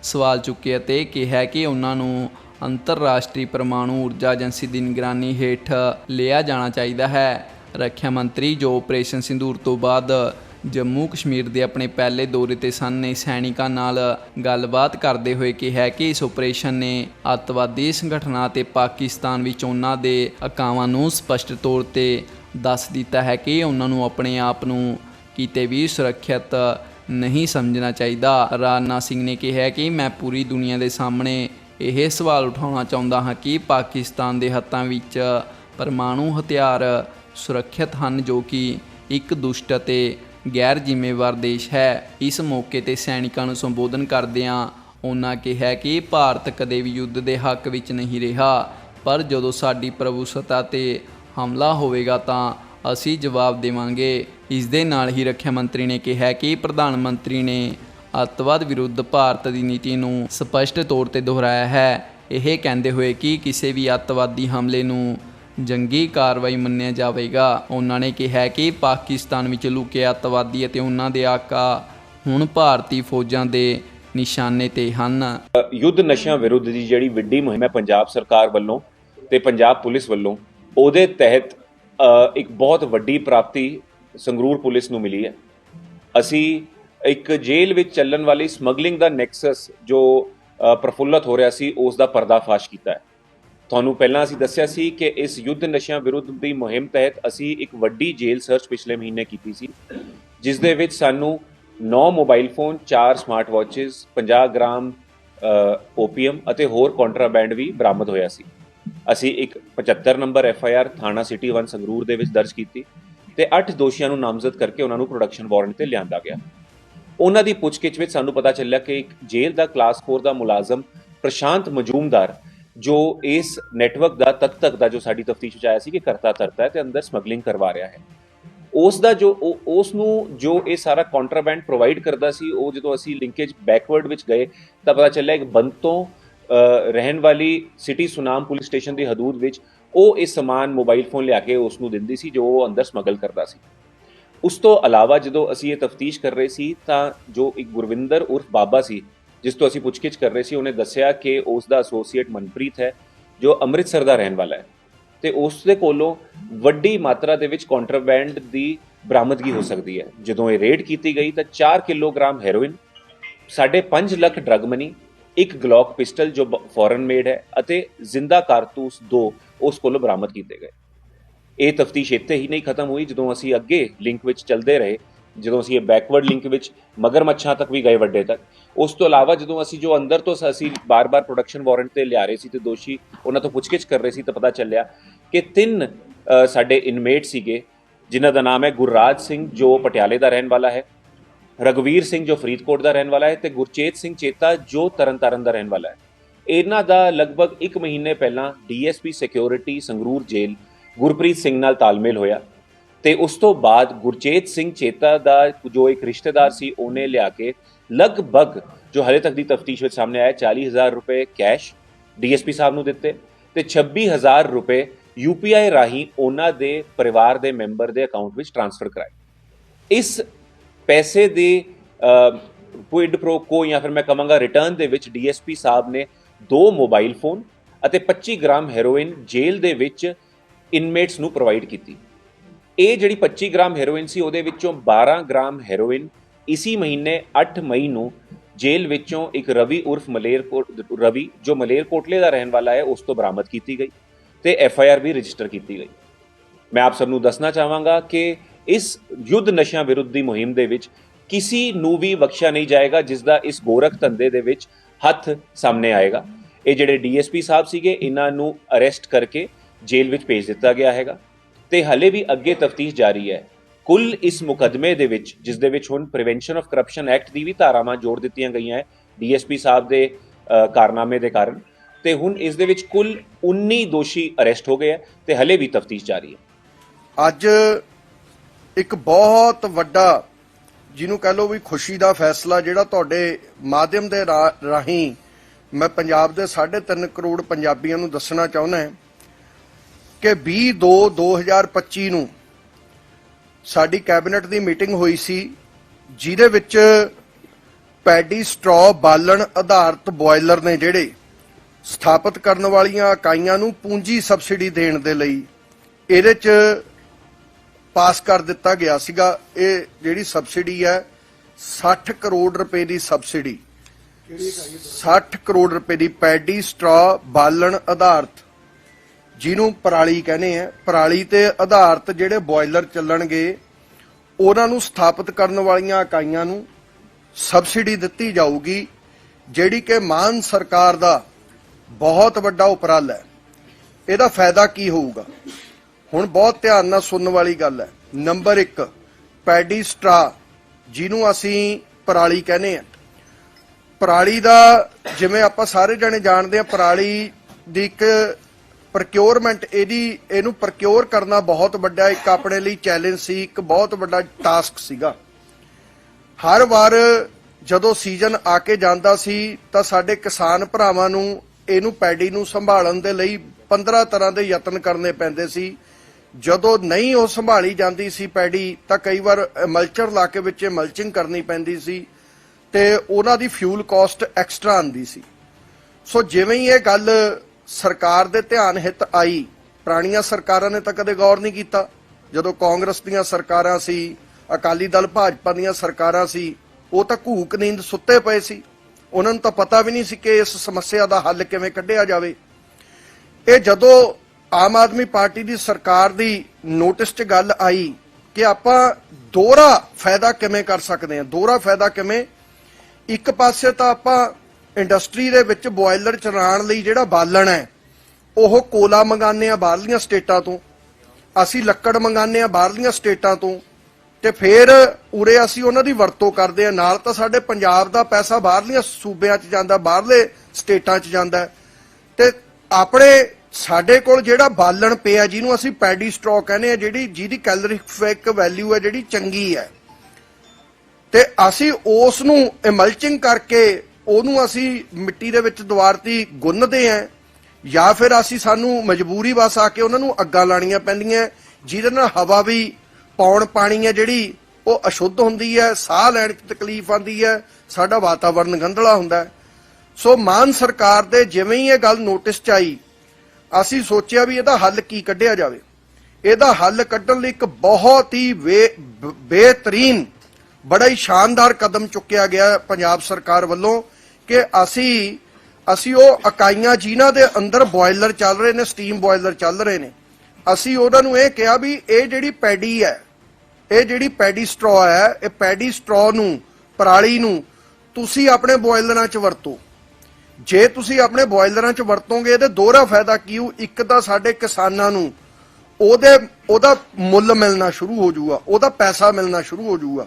Speaker 1: ਸਵਾਲ ਚੁੱਕੇ ਅਤੇ ਕਿਹਾ ਕਿ ਉਹਨਾਂ ਨੂੰ ਅੰਤਰਰਾਸ਼ਟਰੀ ਪਰਮਾਣੂ ਊਰਜਾ ਏਜੰਸੀ ਦੀ ਨਿਗਰਾਨੀ ਹੇਠ ਲਿਆ ਜਾਣਾ ਚਾਹੀਦਾ ਹੈ। ਰੱਖਿਆ ਮੰਤਰੀ ਜੋ ਆਪਰੇਸ਼ਨ ਸਿੰਦੂਰ ਤੋਂ ਬਾਅਦ ਜੰਮੂ ਕਸ਼ਮੀਰ ਦੇ ਆਪਣੇ ਪਹਿਲੇ ਦੌਰੇ ਤੇ ਸਨ। ਨੇ ਸੈਨਿਕਾਂ ਨਾਲ ਗੱਲਬਾਤ ਕਰਦੇ ਹੋਏ ਕਿਹਾ ਕਿ ਇਸ ਆਪਰੇਸ਼ਨ ਨੇ ਅੱਤਵਾਦੀ ਸੰਗਠਨਾਂ ਤੇ ਪਾਕਿਸਤਾਨ ਵਿੱਚ ਉਹਨਾਂ ਦੇ ਅਕਾਵਾਂ ਨੂੰ ਸਪਸ਼ਟ ਤੌਰ ਤੇ ਦੱਸ ਦਿੱਤਾ ਹੈ ਕਿ ਉਹਨਾਂ ਨੂੰ ਆਪਣੇ ਆਪ ਨੂੰ ਕਿਤੇ ਵੀ ਸੁਰੱਖਿਅਤ ਨਹੀਂ ਸਮਝਣਾ ਚਾਹੀਦਾ। ਰਾਜਨਾਥ ਸਿੰਘ ਨੇ ਕਿਹਾ ਕਿ ਮੈਂ ਪੂਰੀ ਦੁਨੀਆ ਦੇ ਸਾਹਮਣੇ ਇਹ ਸਵਾਲ ਉਠਾਉਣਾ ਚਾਹੁੰਦਾ ਹਾਂ ਕਿ ਪਾਕਿਸਤਾਨ ਦੇ ਹੱਥਾਂ ਵਿੱਚ ਪਰਮਾਣੂ ਹਥਿਆਰ ਸੁਰੱਖਿਅਤ ਹਨ ਜੋ ਕਿ ਇੱਕ ਦੁਸ਼ਟ ਅਤੇ ਗੈਰ ਜ਼ਿੰਮੇਵਾਰ ਦੇਸ਼ ਹੈ। ਇਸ ਮੌਕੇ ਤੇ ਸੈਨਿਕਾਂ ਨੂੰ ਸੰਬੋਧਨ ਕਰਦਿਆਂ ਉਹਨਾਂ ਕਿਹਾ ਕਿ ਭਾਰਤ ਕਦੇ ਵੀ ਯੁੱਧ ਦੇ ਹੱਕ ਵਿੱਚ ਨਹੀਂ ਰਿਹਾ। ਪਰ ਜਦੋਂ ਸਾਡੀ ਪ੍ਰਭੂਸੱਤਾ ਤੇ ਹਮਲਾ ਹੋਵੇਗਾ ਤਾਂ ਅਸੀਂ ਜਵਾਬ ਦੇਵਾਂਗੇ। ਇਸ ਦੇ ਨਾਲ ਹੀ ਰੱਖਿਆ ਮੰਤਰੀ ਨੇ ਕਿਹਾ ਕਿ ਪ੍ਰਧਾਨ ਮੰਤਰੀ ਨੇ ਅੱਤਵਾਦ ਵਿਰੁੱਧ ਭਾਰਤ ਦੀ ਨੀਤੀ ਨੂੰ ਸਪਸ਼ਟ ਤੌਰ ਤੇ ਦੁਹਰਾਇਆ ਹੈ। ਇਹ ਕਹਿੰਦੇ ਹੋਏ ਕਿ ਕਿਸੇ ਵੀ ਅੱਤਵਾਦੀ ਹਮਲੇ ਨੂੰ ਜੰਗੀ ਕਾਰਵਾਈ ਮੰਨਿਆ ਜਾਵੇਗਾ। ਉਹਨਾਂ ਨੇ ਕਿਹਾ ਕਿ ਪਾਕਿਸਤਾਨ ਵਿੱਚ ਲੁਕੇ ਅੱਤਵਾਦੀ ਅਤੇ ਉਹਨਾਂ ਦੇ ਆਕਾ ਹੁਣ ਭਾਰਤੀ ਫੌਜਾਂ ਦੇ ਨਿਸ਼ਾਨੇ ਤੇ ਹਨ।
Speaker 2: ਯੁੱਧ ਨਸ਼ਿਆਂ ਵਿਰੁੱਧ ਦੀ ਜਿਹੜੀ ਵੱਡੀ ਮੁਹਿੰਮ ਹੈ ਪੰਜਾਬ ਸਰਕਾਰ ਵੱਲੋਂ ਤੇ ਪੰਜਾਬ ਪੁਲਿਸ ਵੱਲੋਂ ਉਹਦੇ ਤਹਿਤ ਇੱਕ ਬਹੁਤ ਵੱਡੀ ਪ੍ਰਾਪਤੀ ਸੰਗਰੂਰ ਪੁਲਿਸ ਨੂੰ ਮਿਲੀ ਹੈ। ਅਸੀਂ ਇੱਕ ਜੇਲ੍ਹ ਵਿੱਚ ਚੱਲਣ ਵਾਲੀ ਸਮਗਲਿੰਗ ਦਾ ਨੈਕਸਸ ਜੋ ਅ, ਪ੍ਰਫੁੱਲਤ ਹੋ ਰਿਹਾ ਸੀ ਉਸ ਦਾ ਪਰਦਾਫਾਸ਼ ਕੀਤਾ ਹੈ। ਤੁਹਾਨੂੰ ਪਹਿਲਾਂ ਅਸੀਂ ਦੱਸਿਆ ਸੀ ਕਿ ਇਸ ਯੁੱਧ ਨਸ਼ਿਆਂ ਵਿਰੁੱਧ ਦੀ ਮੁਹਿੰਮ ਤਹਿਤ ਅਸੀਂ ਇੱਕ ਵੱਡੀ ਜੇਲ੍ਹ ਸਰਚ ਪਿਛਲੇ ਮਹੀਨੇ ਕੀਤੀ ਸੀ, ਜਿਸ ਦੇ ਵਿੱਚ ਸਾਨੂੰ 9 mobile phone 4 smart watches 50 gram OPM ਅਤੇ ਹੋਰ ਕੰਟਰਾਬੈਂਡ ਵੀ ਬਰਾਮਦ ਹੋਇਆ ਸੀ। ਅਸੀਂ ਇੱਕ 75 ਨੰਬਰ ਐਫ ਆਈ ਆਰ ਥਾਣਾ ਸਿਟੀ 1 ਸੰਗਰੂਰ ਦੇ ਵਿੱਚ ਦਰਜ ਕੀਤੀ ਤੇ 8 ਦੋਸ਼ੀਆਂ ਨੂੰ ਨਾਮਜ਼ਦ ਕਰਕੇ ਉਹਨਾਂ ਨੂੰ ਪ੍ਰੋਡਕਸ਼ਨ ਵਾਰੰਟ ਤੇ ਲਿਆਂਦਾ ਗਿਆ। ਉਹਨਾਂ ਦੀ ਪੁੱਛਗਿੱਛ ਵਿੱਚ ਸਾਨੂੰ ਪਤਾ ਚੱਲਿਆ ਕਿ ਇੱਕ ਜੇਲ੍ਹ ਦਾ ਕਲਾਸ 4 ਦਾ ਮੁਲਾਜ਼ਮ ਪ੍ਰਸ਼ਾਂਤ ਮਜੂਮਦਾਰ ਜੋ ਇਸ ਨੈਟਵਰਕ ਦਾ ਤਦ ਤੱਕ ਦਾ ਜੋ ਸਾਡੀ ਤਫਤੀਸ਼ ਵਿੱਚ ਆਇਆ ਸੀ ਕਿ ਕਰਤਾ ਧਰਤਾ ਹੈ ਤੇ ਅੰਦਰ ਸਮਗਲਿੰਗ ਕਰਵਾ ਰਿਹਾ ਹੈ। ਉਸ ਦਾ ਜੋ ਉਹ- ਉਸ ਨੂੰ ਜੋ ਇਹ ਸਾਰਾ ਕੰਟਰਾਬੈਂਡ ਪ੍ਰੋਵਾਈਡ ਕਰਦਾ ਸੀ, ਉਹ ਜਦੋਂ ਅਸੀਂ ਲਿੰਕੇਜ ਬੈਕਵਰਡ ਵਿੱਚ ਗਏ, ਤਾਂ ਪਤਾ ਚੱਲਿਆ ਇੱਕ ਬੰਤੋਂ ਤੋਂ ਰਹਿਣ ਵਾਲੀ ਸਿਟੀ ਸੁਨਾਮ ਪੁਲਿਸ ਸਟੇਸ਼ਨ ਦੀ ਹਦੂਦ ਵਿੱਚ ਉਹ ਇਹ ਸਮਾਨ ਮੋਬਾਈਲ ਫੋਨ ਲਿਆ ਕੇ ਉਸ ਨੂੰ ਦਿੰਦੀ ਸੀ, ਜੋ ਉਹ ਅੰਦਰ ਸਮਗਲ ਕਰਦਾ ਸੀ। ਉਸ ਤੋਂ ਇਲਾਵਾ ਜਦੋਂ ਅਸੀਂ ਇਹ ਤਫਤੀਸ਼ ਕਰ ਰਹੇ ਸੀ, ਤਾਂ ਜੋ ਇੱਕ ਗੁਰਵਿੰਦਰ ਉਰਫ ਬਾਬਾ ਸੀ ਜਿਸ ਤੋਂ ਅਸੀਂ ਪੁੱਛਗਿੱਛ ਕਰ ਰਹੇ ਸੀ, ਉਹਨੇ ਦੱਸਿਆ ਕਿ ਉਸ ਦਾ ਐਸੋਸੀਏਟ ਮਨਪ੍ਰੀਤ ਹੈ, ਜੋ ਅੰਮ੍ਰਿਤਸਰ ਦਾ ਰਹਿਣ ਵਾਲਾ ਹੈ। ਤੇ ਉਸ ਦੇ ਕੋਲੋਂ ਵੱਡੀ ਮਾਤਰਾ ਦੇ ਵਿੱਚ ਕੰਟਰਾਬੈਂਡ ਦੀ ਬਰਾਮਦਗੀ ਹੋ ਸਕਦੀ ਹੈ। ਜਦੋਂ ਇਹ ਰੇਡ ਕੀਤੀ ਗਈ ਤਾਂ 4 kilogram heroin 5.5 lakh drug money ਇੱਕ ਗਲੌਕ ਪਿਸਟਲ ਜੋ ਫੋਰਨ ਮੇਡ ਹੈ ਅਤੇ ਜ਼ਿੰਦਾ ਕਾਰਤੂਸ ਦੋ ਉਸ ਕੋਲੋਂ ਬਰਾਮਦ ਕੀਤੇ ਗਏ। ਇਹ ਤਫਤੀਸ਼ ਇੱਥੇ ਹੀ ਨਹੀਂ ਖਤਮ ਹੋਈ। ਜਦੋਂ ਅਸੀਂ ਅੱਗੇ ਲਿੰਕ ਵਿੱਚ ਚੱਲਦੇ ਰਹੇ ਜਦੋਂ ਅਸੀਂ ਇਹ ਬੈਕਵਰਡ ਲਿੰਕ ਵਿੱਚ ਮਗਰਮੱਛਾਂ ਤੱਕ ਵੀ ਗਏ ਵੱਡੇ ਤੱਕ, ਉਸ ਤੋਂ ਇਲਾਵਾ ਜਦੋਂ ਅਸੀਂ ਜੋ ਅੰਦਰ ਤੋਂ ਸ- ਅਸੀਂ ਬਾਰ-ਬਾਰ ਪ੍ਰੋਡਕਸ਼ਨ ਵਾਰੰਟ ਤੇ ਲਿਆ ਰਹੇ ਸੀ ਤੇ ਦੋਸ਼ੀ ਉਹਨਾਂ ਤੋਂ ਪੁੱਛਗਿੱਛ ਕਰ ਰਹੇ ਸੀ ਤਾਂ ਪਤਾ ਚੱਲਿਆ ਕਿ ਤਿੰਨ ਸਾਡੇ ਇਨਮੇਟ ਸੀਗੇ, ਜਿਨ੍ਹਾਂ ਦਾ ਨਾਮ ਹੈ ਗੁਰਰਾਜ ਸਿੰਘ, ਜੋ ਪਟਿਆਲੇ ਦਾ ਰਹਿਣ ਵਾਲਾ ਹੈ ਰਗਵੀਰ ਸਿੰਘ, ਜੋ ਫਰੀਦਕੋਟ ਦਾ ਰਹਿਣ ਵਾਲਾ ਹੈ ਤੇ ਗੁਰਚੇਤ ਸਿੰਘ ਚੇਤਾ, ਜੋ ਤਰਨਤਾਰਨ ਦਾ ਰਹਿਣ ਵਾਲਾ ਹੈ। ਇਹਨਾਂ ਦਾ ਲਗਭਗ 1 ਮਹੀਨੇ ਪਹਿਲਾਂ DSP security Sangrur jail Gurpreet Singh ਨਾਲ ਤਾਲਮੇਲ ਹੋਇਆ। ਤੇ ਉਸ ਤੋਂ ਬਾਅਦ ਗੁਰਚੇਤ ਸਿੰਘ ਚੇਤਾ ਦਾ ਜੋ ਇੱਕ ਰਿਸ਼ਤੇਦਾਰ ਸੀ, ਉਹਨੇ ਲਿਆ ਕੇ ਲਗਭਗ ਜੋ ਹਲੇ ਤੱਕ ਦੀ ਤਫਤੀਸ਼ ਵਿੱਚ ਸਾਹਮਣੇ ਆਇਆ 40000 ਰੁਪਏ ਕੈਸ਼ ਡੀਐਸਪੀ ਸਾਹਿਬ ਨੂੰ ਦਿੱਤੇ ਤੇ 26000 ਰੁਪਏ ਯੂਪੀਆਈ ਰਾਹੀਂ ਉਹਨਾਂ ਦੇ ਪਰਿਵਾਰ ਦੇ ਮੈਂਬਰ ਦੇ ਅਕਾਊਂਟ ਵਿੱਚ ਟ੍ਰਾਂਸਫਰ ਕਰਾਏ। ਇਸ ਪੈਸੇ ਦੇ ਕੁਇਡ ਪ੍ਰੋ ਕੋ ਜਾਂ ਫਿਰ ਮੈਂ ਕਹਾਂਗਾ ਰਿਟਰਨ ਦੇ ਵਿੱਚ ਡੀਐਸਪੀ ਸਾਹਿਬ ਨੇ ਦੋ ਮੋਬਾਈਲ ਫੋਨ ਅਤੇ 25 ਗ੍ਰਾਮ ਹੈਰੋਇਨ ਜੇਲ੍ਹ ਦੇ ਵਿੱਚ ਇਨਮੇਟਸ ਨੂੰ ਪ੍ਰੋਵਾਈਡ ਕੀਤੀ। ਇਹ ਜਿਹੜੀ 25 ਗ੍ਰਾਮ ਹੈਰੋਇਨ ਸੀ, ਉਹਦੇ ਵਿੱਚੋਂ 12 ਗ੍ਰਾਮ ਹੈਰੋਇਨ ਇਸੀ ਮਹੀਨੇ 8 ਮਈ ਨੂੰ ਜੇਲ੍ਹ ਵਿੱਚੋਂ ਇੱਕ ਰਵੀ ਉਰਫ ਮਲੇਰਕੋਟ ਰਵੀ, ਜੋ ਮਲੇਰਕੋਟਲੇ ਦਾ ਰਹਿਣ ਵਾਲਾ ਹੈ, ਉਸ ਤੋਂ ਬਰਾਮਦ ਕੀਤੀ ਗਈ ਤੇ ਐਫ ਆਈ ਆਰ ਵੀ ਰਜਿਸਟਰ ਕੀਤੀ ਗਈ। ਮੈਂ ਆਪ ਸਭ ਨੂੰ ਦੱਸਣਾ ਚਾਹਾਂਗਾ ਕਿ ਇਸ ਯੁੱਧ ਨਸ਼ਿਆਂ ਵਿਰੁੱਧ ਦੀ ਮੁਹਿੰਮ ਦੇ ਵਿੱਚ ਕਿਸੇ ਨੂੰ ਵੀ ਬਖਸ਼ਿਆ ਨਹੀਂ ਜਾਏਗਾ, ਜਿਸ ਦਾ ਇਸ ਗੋਰਖ ਧੰਦੇ ਦੇ ਵਿੱਚ ਹੱਥ ਸਾਹਮਣੇ ਆਏਗਾ। ਇਹ ਜਿਹੜੇ ਡੀਐਸਪੀ ਸਾਹਿਬ ਸੀਗੇ, ਇਹਨਾਂ ਨੂੰ ਅਰੈਸਟ ਕਰਕੇ ਜੇਲ੍ਹ ਵਿੱਚ ਭੇਜ ਦਿੱਤਾ ਗਿਆ ਹੈਗਾ। ਤੇ ਹਲੇ ਵੀ ਅੱਗੇ ਤਫਤੀਸ਼ ਜਾਰੀ ਹੈ। ਕੁੱਲ ਇਸ ਮੁਕਦਮੇ ਦੇ ਵਿੱਚ, ਜਿਸ ਦੇ ਵਿੱਚ ਹੁਣ ਪ੍ਰੀਵੈਂਸ਼ਨ ਆਫ ਕਰਪਸ਼ਨ ਐਕਟ ਦੀ ਵੀ ਧਾਰਾਵਾਂ ਜੋੜ ਦਿੱਤੀਆਂ ਗਈਆਂ ਹੈ, ਡੀਐਸਪੀ ਸਾਹਿਬ ਦੇ ਕਾਰਨਾਮੇ ਦੇ ਕਾਰਨ, ਤੇ ਹੁਣ ਇਸ ਦੇ ਵਿੱਚ ਕੁੱਲ 19 ਦੋਸ਼ੀ ਅਰੈਸਟ ਹੋ ਗਏ ਹੈ ਤੇ ਹਲੇ ਵੀ ਤਫਤੀਸ਼ ਜਾਰੀ ਹੈ।
Speaker 3: ਅੱਜ ਇੱਕ ਬਹੁਤ ਵੱਡਾ, ਜਿਹਨੂੰ ਕਹ ਲਓ ਵੀ ਖੁਸ਼ੀ ਦਾ ਫੈਸਲਾ ਜਿਹੜਾ ਤੁਹਾਡੇ ਮਾਧਿਅਮ ਦੇ ਰਾ- ਰਾਹੀਂ ਮੈਂ ਪੰਜਾਬ ਦੇ 3.5 ਕਰੋੜ ਪੰਜਾਬੀਆਂ ਨੂੰ ਦੱਸਣਾ ਚਾਹੁੰਦਾ ਹਾਂ ਕਿ 20 2 2025 ਨੂੰ ਸਾਡੀ ਕੈਬਨਿਟ ਦੀ ਮੀਟਿੰਗ ਹੋਈ ਸੀ ਜਿਹਦੇ ਵਿੱਚ ਪੈਡੀ ਸਟ੍ਰੋ ਬਾਲਣ ਆਧਾਰਿਤ ਬੋਇਲਰ ਨੇ ਜਿਹੜੇ ਸਥਾਪਿਤ ਕਰਨ ਵਾਲੀਆਂ ਇਕਾਈਆਂ ਨੂੰ ਪੂੰਜੀ ਸਬਸਿਡੀ ਦੇਣ ਦੇ ਲਈ ਇਹਦੇ 'ਚ ਪਾਸ ਕਰ ਦਿੱਤਾ ਗਿਆ ਸੀਗਾ। ਇਹ ਜਿਹੜੀ ਸਬਸਿਡੀ ਹੈ 60 ਕਰੋੜ ਰੁਪਏ ਦੀ ਸਬਸਿਡੀ 60 ਕਰੋੜ ਰੁਪਏ ਦੀ ਪੈਡੀ ਸਟ੍ਰਾ ਬਾਲਣ ਆਧਾਰਿਤ ਜਿਹਨੂੰ ਪਰਾਲੀ ਕਹਿੰਦੇ ਆ, ਪਰਾਲੀ ਤੇ ਆਧਾਰਿਤ ਜਿਹੜੇ ਬੋਇਲਰ ਚੱਲਣਗੇ, ਉਹਨਾਂ ਨੂੰ ਸਥਾਪਿਤ ਕਰਨ ਵਾਲੀਆਂ ਇਕਾਈਆਂ ਨੂੰ ਸਬਸਿਡੀ ਦਿੱਤੀ ਜਾਊਗੀ, ਜਿਹੜੀ ਕਿ ਮਾਨ ਸਰਕਾਰ ਦਾ ਬਹੁਤ ਵੱਡਾ ਉਪਰਾਲਾ ਹੈ। ਇਹਦਾ ਫਾਇਦਾ ਕੀ ਹੋਊਗਾ? ਹੁਣ ਬਹੁਤ ਧਿਆਨ ਨਾਲ ਸੁਣਨ ਵਾਲੀ ਗੱਲ ਹੈ। ਨੰਬਰ 1 ਪੈਡੀਸਟਰਾ, ਜਿਹਨੂੰ ਅਸੀਂ ਪਰਾਲੀ ਕਹਿੰਦੇ ਆ ਪਰਾਲੀ ਦਾ, ਜਿਵੇਂ ਆਪਾਂ ਸਾਰੇ ਜਣੇ ਜਾਣਦੇ ਆ ਪਰਾਲੀ ਦੀ ਇੱਕ ਪ੍ਰੋਕਿਉਰਮੈਂਟ ਇਹਦੀ, ਇਹਨੂੰ ਪ੍ਰੋਕਿਉਰ ਕਰਨਾ ਬਹੁਤ ਵੱਡਾ ਇੱਕ ਆਪਣੇ ਲਈ ਚੈਲੰਜ ਸੀ, ਇੱਕ ਬਹੁਤ ਵੱਡਾ ਟਾਸਕ ਸੀਗਾ। ਹਰ ਵਾਰ ਜਦੋਂ ਸੀਜ਼ਨ ਆ ਕੇ ਜਾਂਦਾ ਸੀ, ਤਾਂ ਸਾਡੇ ਕਿਸਾਨ ਭਰਾਵਾਂ ਨੂੰ, ਇਹਨੂੰ ਪੈਡੀ ਨੂੰ ਸੰਭਾਲਣ ਦੇ ਲਈ 15 ਤਰ੍ਹਾਂ ਦੇ ਯਤਨ ਕਰਨੇ ਪੈਂਦੇ ਸੀ। ਜਦੋਂ ਨਹੀਂ ਉਹ ਸੰਭਾਲੀ ਜਾਂਦੀ ਸੀ ਪੈਡੀ ਤਾਂ ਕਈ ਵਾਰ ਮਲਚਰ ਲਾ ਕੇ ਵਿੱਚ ਮਲਚਿੰਗ ਕਰਨੀ ਪੈਂਦੀ ਸੀ ਤੇ ਉਹਨਾਂ ਦੀ ਫਿਊਲ ਕਾਸਟ ਐਕਸਟਰਾ ਆਂਦੀ ਸੀ। ਸੋ ਜਿਵੇਂ ਹੀ ਇਹ ਗੱਲ ਸਰਕਾਰ ਦੇ ਧਿਆਨ ਹਿੱਤ ਆਈ, ਪੁਰਾਣੀਆਂ ਸਰਕਾਰਾਂ ਨੇ ਤਾਂ ਕਦੇ ਗੌਰ ਨਹੀਂ ਕੀਤਾ। ਜਦੋਂ ਕਾਂਗਰਸ ਦੀਆਂ ਸਰਕਾਰਾਂ ਸੀ, ਅਕਾਲੀ ਦਲ, ਭਾਜਪਾ ਦੀਆਂ ਸਰਕਾਰਾਂ ਸੀ, ਉਹ ਤਾਂ ਘੂਕ ਨੀਂਦ ਸੁੱਤੇ ਪਏ ਸੀ। ਉਹਨਾਂ ਨੂੰ ਤਾਂ ਪਤਾ ਵੀ ਨਹੀਂ ਸੀ ਕਿ ਇਸ ਸਮੱਸਿਆ ਦਾ ਹੱਲ ਕਿਵੇਂ ਕੱਢਿਆ ਜਾਵੇ। ਇਹ ਜਦੋਂ ਆਮ ਆਦਮੀ ਪਾਰਟੀ ਦੀ ਸਰਕਾਰ ਦੀ ਨੋਟਿਸ 'ਚ ਗੱਲ ਆਈ ਕਿ ਆਪਾਂ ਦੋਹਰਾ ਫਾਇਦਾ ਕਿਵੇਂ ਕਰ ਸਕਦੇ ਹਾਂ, ਦੋਹਰਾ ਫਾਇਦਾ ਕਿਵੇਂ? ਇੱਕ ਪਾਸੇ ਤਾਂ ਆਪਾਂ ਇੰਡਸਟਰੀ ਦੇ ਵਿੱਚ ਬੋਇਲਰ ਚਲਾਉਣ ਲਈ ਜਿਹੜਾ ਬਾਲਣ ਹੈ, ਉਹ ਕੋਲਾ ਮੰਗਾਉਂਦੇ ਆ ਬਾਹਰਲੀਆਂ ਸਟੇਟਾਂ ਤੋਂ, ਅਸੀਂ ਲੱਕੜ ਮੰਗਾਉਂਦੇ ਆ ਬਾਹਰਲੀਆਂ ਸਟੇਟਾਂ ਤੋਂ ਤੇ ਫਿਰ ਉਰੇ ਅਸੀਂ ਉਹਨਾਂ ਦੀ ਵਰਤੋਂ ਕਰਦੇ ਆ ਨਾਲ ਤਾਂ ਸਾਡੇ ਪੰਜਾਬ ਦਾ ਪੈਸਾ ਬਾਹਰਲੀਆਂ ਸੂਬਿਆਂ 'ਚ ਜਾਂਦਾ, ਬਾਹਰਲੇ ਸਟੇਟਾਂ 'ਚ ਜਾਂਦਾ ਹੈ। ਤੇ ਆਪਣੇ ਸਾਡੇ ਕੋਲ ਜਿਹੜਾ ਬਾਲਣ ਪਿਆ, ਜਿਹਨੂੰ ਅਸੀਂ ਪੈਡੀ ਸਟਾਕ ਕਹਿੰਦੇ ਆ ਜਿਹੜੀ ਜਿਹਦੀ ਕੈਲਰੀਫਿਕ ਵੈਲਿਊ ਹੈ, ਜਿਹੜੀ ਚੰਗੀ ਹੈ ਤੇ ਅਸੀਂ ਉਸ ਨੂੰ ਇਮਲਚਿੰਗ ਕਰਕੇ ਉਹਨੂੰ ਅਸੀਂ ਮਿੱਟੀ ਦੇ ਵਿੱਚ ਦੁਆਰਤੀ ਗੁੰਨਦੇ ਆਂ ਜਾਂ ਫਿਰ ਅਸੀਂ ਸਾਨੂੰ ਮਜਬੂਰੀ ਵਸ ਆ ਕੇ ਉਹਨਾਂ ਨੂੰ ਅੱਗਾਂ ਲਾਣੀਆਂ ਪੈਂਦੀਆਂ, ਜਿਹਦੇ ਨਾਲ ਹਵਾ ਵੀ ਪੌਣ ਪਾਣੀ ਹੈ ਜਿਹੜੀ, ਉਹ ਅਸ਼ੁੱਧ ਹੁੰਦੀ ਹੈ, ਸਾਹ ਲੈਣ 'ਚ ਤਕਲੀਫ ਆਉਂਦੀ ਹੈ, ਸਾਡਾ ਵਾਤਾਵਰਣ ਗੰਧਲਾ ਹੁੰਦਾ ਸੋ ਮਾਨ ਸਰਕਾਰ ਦੇ ਜਿਵੇਂ ਹੀ ਇਹ ਗੱਲ ਨੋਟਿਸ 'ਚ ਆਈ, ਅਸੀਂ ਸੋਚਿਆ ਵੀ ਇਹਦਾ ਹੱਲ ਕੀ ਕੱਢਿਆ ਜਾਵੇ। ਇਹਦਾ ਹੱਲ ਕੱਢਣ ਲਈ ਇੱਕ ਬਹੁਤ ਹੀ ਵੇ- ਬ- ਬਿਹਤਰੀਨ ਬੜਾ ਹੀ ਸ਼ਾਨਦਾਰ ਕਦਮ ਚੁੱਕਿਆ ਗਿਆ ਪੰਜਾਬ ਸਰਕਾਰ ਵੱਲੋਂ। ਕਿ ਅਸੀਂ ਅਸੀਂ ਉਹ ਇਕਾਈਆਂ ਜਿਨ੍ਹਾਂ ਦੇ ਅੰਦਰ ਬੋਇਲਰ ਚੱਲ ਰਹੇ ਨੇ ਸਟੀਮ ਬੋਇਲਰ ਚੱਲ ਰਹੇ ਨੇ, ਅਸੀਂ ਉਹਨਾਂ ਨੂੰ ਇਹ ਕਿਹਾ ਵੀ ਇਹ ਜਿਹੜੀ ਪੈਡੀ ਹੈ, ਇਹ ਜਿਹੜੀ ਪੈਡੀ ਸਟ੍ਰੋ ਹੈ, ਇਹ ਪੈਡੀ ਸਟ੍ਰੋ ਨੂੰ, ਪਰਾਲੀ ਨੂੰ ਤੁਸੀਂ ਆਪਣੇ ਬੋਇਲਰਾਂ 'ਚ ਵਰਤੋ। ਜੇ ਤੁਸੀਂ ਆਪਣੇ ਬੋਇਲਰਾਂ 'ਚ ਵਰਤੋਗੇ, ਇਹਦੇ ਦੋਹਰਾ ਫਾਇਦਾ ਕੀ ਹੋ ਇੱਕ ਤਾਂ ਸਾਡੇ ਕਿਸਾਨਾਂ ਨੂੰ ਉਹਦੇ, ਉਹਦਾ ਮੁੱਲ ਮਿਲਣਾ ਸ਼ੁਰੂ ਹੋ ਜਾਊਗਾ, ਉਹਦਾ ਪੈਸਾ ਮਿਲਣਾ ਸ਼ੁਰੂ ਹੋ ਜਾਊਗਾ।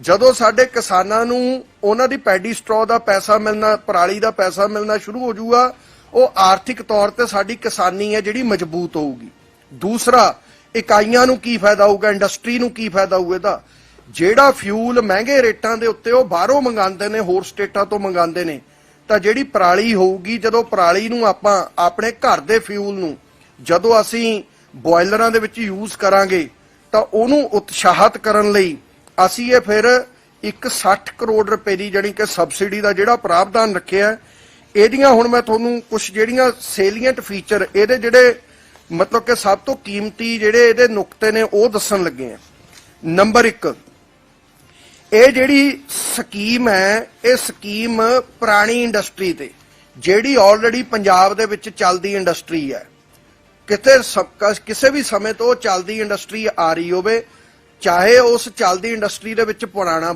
Speaker 3: ਜਦੋਂ ਸਾਡੇ ਕਿਸਾਨਾਂ ਨੂੰ ਉਹਨਾਂ ਦੀ ਪੈਡੀ ਸਟ੍ਰੋ ਦਾ ਪੈਸਾ ਮਿਲਣਾ, ਪਰਾਲੀ ਦਾ ਪੈਸਾ ਮਿਲਣਾ ਸ਼ੁਰੂ ਹੋ ਜਾਊਗਾ, ਉਹ ਆਰਥਿਕ ਤੌਰ ਤੇ ਸਾਡੀ ਕਿਸਾਨੀ ਹੈ ਜਿਹੜੀ ਮਜ਼ਬੂਤ ਹੋਊਗੀ। ਦੂਸਰਾ, ਇਕਾਈਆਂ ਨੂੰ ਕੀ ਫਾਇਦਾ ਹੋਊਗਾ, ਇੰਡਸਟਰੀ ਨੂੰ ਕੀ ਫਾਇਦਾ ਹੋਊ ਇਹਦਾ? ਜਿਹੜਾ ਫਿਊਲ ਮਹਿੰਗੇ ਰੇਟਾਂ ਦੇ ਉੱਤੇ ਉਹ ਬਾਹਰੋਂ ਮੰਗਾਉਂਦੇ ਨੇ, ਹੋਰ ਸਟੇਟਾਂ ਤੋਂ ਮੰਗਾਉਂਦੇ ਨੇ, ਤਾਂ ਜਿਹੜੀ ਪਰਾਲੀ ਹੋਊਗੀ, ਜਦੋਂ ਪਰਾਲੀ ਨੂੰ ਆਪਾਂ ਆਪਣੇ ਘਰ ਦੇ ਫਿਊਲ ਨੂੰ, ਜਦੋਂ ਅਸੀਂ ਬੋਇਲਰਾਂ ਦੇ ਵਿੱਚ ਯੂਜ਼ ਕਰਾਂਗੇ, ਤਾਂ ਉਹਨੂੰ ਉਤਸ਼ਾਹਤ ਕਰਨ ਲਈ ਅਸੀਂ ਇਹ ਫਿਰ ਇੱਕ 60 ਕਰੋੜ ਰੁਪਏ ਦੀ ਜਾਣੀ ਕਿ ਸਬਸਿਡੀ ਦਾ ਜਿਹੜਾ ਪ੍ਰਾਵਧਾਨ ਰੱਖਿਆ, ਇਹਦੀਆਂ ਹੁਣ ਮੈਂ ਤੁਹਾਨੂੰ ਕੁਝ ਜਿਹੜੀਆਂ ਸੇਲੀਐਂਟ ਫੀਚਰ ਇਹਦੇ ਜਿਹੜੇ ਮਤਲਬ ਕਿ ਸਭ ਤੋਂ ਕੀਮਤੀ ਜਿਹੜੇ ਇਹਦੇ ਨੁਕਤੇ ਨੇ ਉਹ ਦੱਸਣ ਲੱਗੇ ਆ। ਨੰਬਰ 1 ਇਹ ਜਿਹੜੀ ਸਕੀਮ ਹੈ, ਇਹ ਸਕੀਮ ਪੁਰਾਣੀ ਇੰਡਸਟਰੀ ਤੇ, ਜਿਹੜੀ ਆਲਰੇਡੀ ਪੰਜਾਬ ਦੇ ਵਿੱਚ ਚੱਲਦੀ ਇੰਡਸਟਰੀ ਹੈ। ਕਿਤੇ ਕਿਸੇ ਵੀ ਸਮੇਂ ਤੋਂ ਚੱਲਦੀ ਇੰਡਸਟਰੀ ਆ ਰਹੀ ਹੋਵੇ ਚਾਹੇ ਉਸ ਚੱਲਦੀ ਇੰਡਸਟਰੀ ਦੇ ਵਿੱਚ ਪੁਰਾਣਾ